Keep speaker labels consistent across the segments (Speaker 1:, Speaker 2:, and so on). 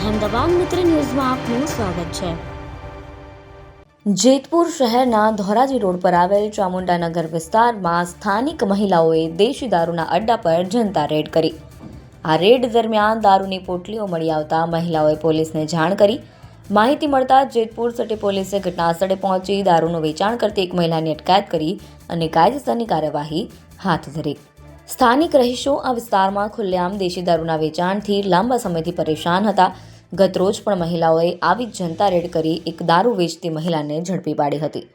Speaker 1: અહેમદાબાદ મિત્ર ન્યૂઝમાં આપનું સ્વાગત છે. જેતપુર શહેરના ધોરાજી રોડ પર આવેલ ચામુંડાનગર વિસ્તારમાં સ્થાનિક મહિલાઓએ દેશી દારૂના અડ્ડા પર જનતા રેડ કરી. આ રેડ દરમિયાન દારૂની પોટલીઓ મળી આવતા મહિલાઓએ પોલીસને જાણ કરી. માહિતી મળતા જેતપુર સિટી પોલીસે ઘટનાસ્થળે પહોંચી દારૂનું વેચાણ કરતી એક મહિલાની અટકાયત કરી અને કાયદેસરની કાર્યવાહી હાથ ધરી. સ્થાનિક રહીશો આ વિસ્તારમાં ખુલ્લેઆમ દેશી દારૂના વેચાણથી લાંબા સમયથી પરેશાન હતા. ગતરોજ પણ મહિલાઓએ આવી જ જનતા રેડ કરી એક દારૂ વેચતી મહિલાને ઝડપી પાડી હતી.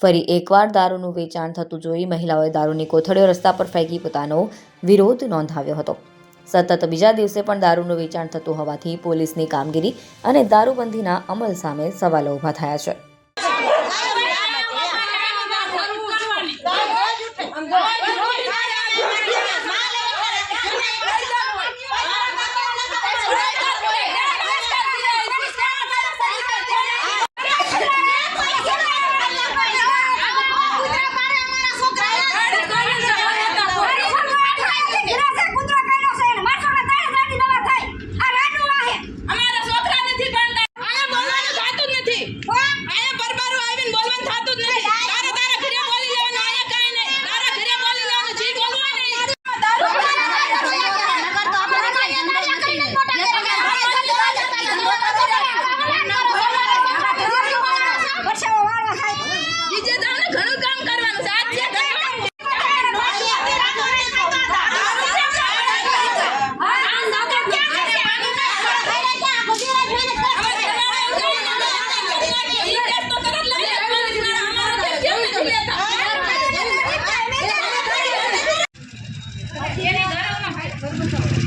Speaker 1: ફરી એકવાર દારૂનું વેચાણ થતું જોઈ મહિલાઓએ દારૂની કોથળીઓ રસ્તા પર ફેંકી પોતાનો વિરોધ નોંધાવ્યો હતો. સતત બીજા દિવસે પણ દારૂનું વેચાણ થતું હોવાથી પોલીસની કામગીરી અને દારૂબંધીના અમલ સામે સવાલો ઊભા થયા છે
Speaker 2: અમારા છોકરા નથી ભણતા આયા બોલવાનું થાતું જ નથી આયા પરબારું આવીને બોલવાનું થાતું જ નથી તારે તારા ઘરે બોલી લેવાનું આયા કાંઈ નહીં તારા ઘરે બોલી લેવાનું જી બોલવું હોય ને બીજે તમને ઘણું કામ કરવાનું છે આજ જે કરવાનું
Speaker 3: હપ્તાનું કોઈએ કાંઈ નથી કીધું કે હપ્તા બે જ છીએ. કોઈએ કાંઈ નથી કીધું અમે અહીં હપ્તાનું હર ખોટું બોલવાનું કોઈએ કાંઈ નથી કીધું હપ્તાનું કે હપ્તા બે.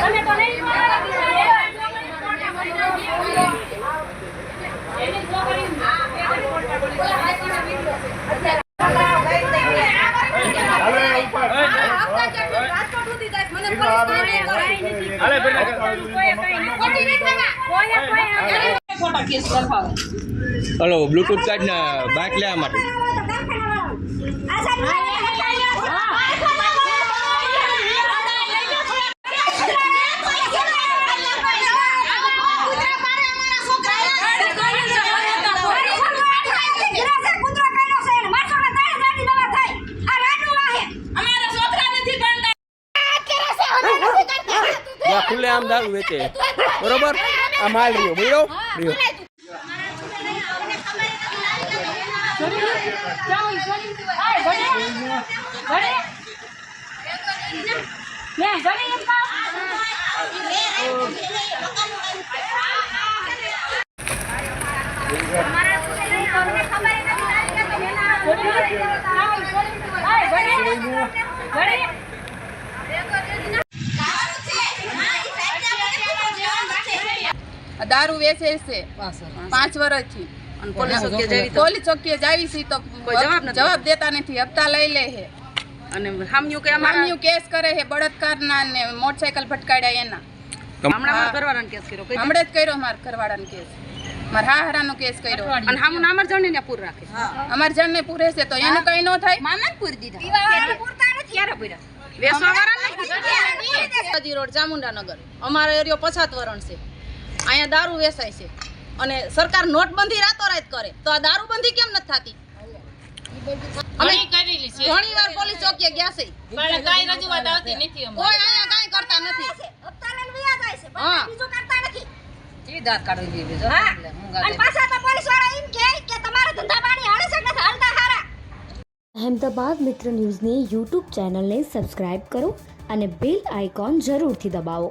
Speaker 3: તમે તો નહીં બોલાવા દીધા. એની છોકરી
Speaker 2: ખોટા કેસ લખાવે
Speaker 4: હલો બ્લુટૂથ કાર્ડ ને બાઇક લેવા માટે. ખુલ્લે આમ દારૂ વેચે. બરોબર? આ માલ રહ્યો બોલો. રહ્યો.
Speaker 2: દારૂ વેચે છે. પાંચ વર્ષથી પોલીસ ચોકીએ જાવી છે તો જવાબ દેતા નથી. હપ્તા લઈ લે છે.
Speaker 5: અને હામ્યું કે
Speaker 2: હામ્યું કેસ કરે છે બળાત્કારના ને મોટરસાયકલ ભટકાડ્યા એના.
Speaker 5: હમણાં મારા ઘરવાળાને કેસ કર્યો
Speaker 2: હમણાં જ કર્યો મારા ઘરવાળાનો કેસ. મારા હાહરાનો કેસ કર્યો.
Speaker 5: અને હામું નામર જણને પૂર રાખે
Speaker 2: અમાર જણને પૂરે છે તો એનું કઈ ન થાય.
Speaker 5: મામા પૂરી દીધા. ક્યારે?
Speaker 6: રોડ ચામુંડાનગર. અમારો એરિયો પછાત વરણ છે. અહીંયા દારૂ વેચાય છે. અને સરકાર નોટબંધી રાતોરાત કરે. તો આ દારૂબંધી કેમ નથી થતી? અમે ઘણી વાર પોલીસ ચોકીએ ગયા છે. કોઈ અહીંયા કાંઈ કરતા નથી. હા.
Speaker 5: ઈ દાંત કાઢવી જોઈએ જો
Speaker 1: અહેમદાબાદ મિત્ર ન્યૂઝની યુટ્યુબ ચેનલને સબસ્ક્રાઇબ કરો અને બેલ આઇકોન જરૂરથી દબાવો.